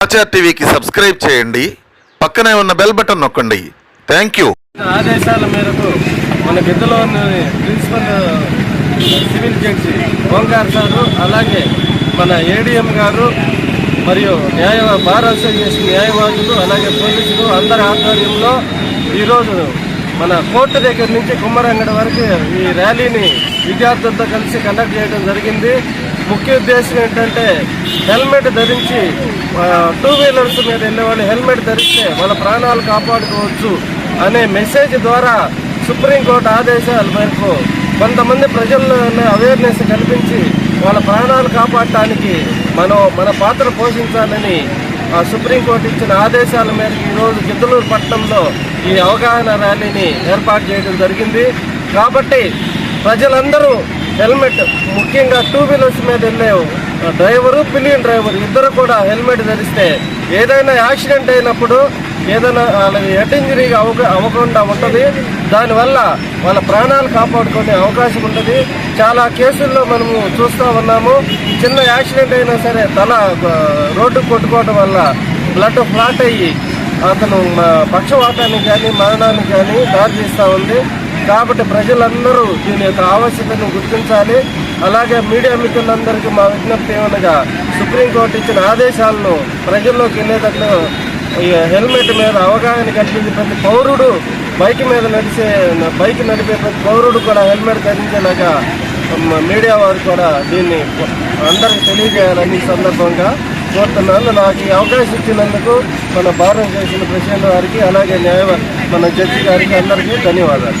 సమాచార్ టీవీకి సబ్స్క్రైబ్ చేయండి. పక్కనే ఉన్న బెల్ బటన్ నొక్కండి. Thank you. ఆదేశాల మేరకు మన గిద్దలోని principal civil judge Omkar sir అలాగే మన ఏడిఎం గారు మరియు న్యాయ బార్ అసోసియేషన్ న్యాయవాదులు అలాగే పోలీసులు అందరి ఆధ్వర్యంలో ఈరోజు మన కోర్టు దగ్గర నుంచి కుమ్మరంగడి వరకు ఈ ర్యాలీని విద్యార్థులతో కలిసి కండక్ట్ చేయడం జరిగింది. ముఖ్య ఉద్దేశం ఏంటంటే హెల్మెట్ ధరించి టూ వీలర్స్ మీద వెళ్ళే వాళ్ళు హెల్మెట్ ధరిస్తే వాళ్ళ ప్రాణాలు కాపాడుకోవచ్చు అనే మెసేజ్ ద్వారా సుప్రీంకోర్టు ఆదేశాల మేరకు కొంతమంది ప్రజల్లో అవేర్నెస్ కల్పించి వాళ్ళ ప్రాణాలు కాపాడటానికి మనం మన పాత్ర పోషించాలని ఆ సుప్రీంకోర్టు ఇచ్చిన ఆదేశాల మేరకు ఈరోజు గిద్దలూరు పట్టణంలో ఈ అవగాహన ర్యాలీని ఏర్పాటు చేయడం జరిగింది. కాబట్టి ప్రజలందరూ హెల్మెట్ ముఖ్యంగా టూ వీలర్స్ మీద వెళ్ళే డ్రైవరు పిలియన్ డ్రైవర్ ఇద్దరు కూడా హెల్మెట్ ధరిస్తే ఏదైనా యాక్సిడెంట్ అయినప్పుడు ఏదైనా వాళ్ళకి హెడ్ ఇంజరీ అవక అవ్వకుండా ఉంటుంది. దానివల్ల వాళ్ళ ప్రాణాలు కాపాడుకునే అవకాశం ఉంటుంది. చాలా కేసుల్లో మనము చూస్తూ ఉన్నాము. చిన్న యాక్సిడెంట్ అయినా సరే తల రోడ్డు కొట్టుకోవడం వల్ల బ్లడ్ ఫ్లాట్ అయ్యి అతను పక్షవాతానికి కానీ మరణానికి కానీ దారితీస్తూ ఉంది. కాబట్టి ప్రజలందరూ దీని యొక్క ఆవశ్యకతను గుర్తించాలి. అలాగే మీడియా మిత్రులందరికీ మా విజ్ఞప్తి ఏమనగా సుప్రీంకోర్టు ఇచ్చిన ఆదేశాలను ప్రజల్లోకి వెళ్ళేటట్లు ఈ హెల్మెట్ మీద అవగాహన కల్పించి ప్రతి పౌరుడు బైక్ మీద నడిచే బైక్ నడిపే ప్రతి పౌరుడు కూడా హెల్మెట్ ధరించేలాగా మీడియా వారు కూడా దీన్ని అందరికి తెలియజేయాలని సందర్భంగా కోరుతున్నాను. నాకు ఈ అవకాశం ఇచ్చినందుకు మన భారతదేశం చేసిన ప్రెసిడెంట్ అలాగే న్యాయ మన జడ్జి గారికి అందరికీ ధన్యవాదాలు.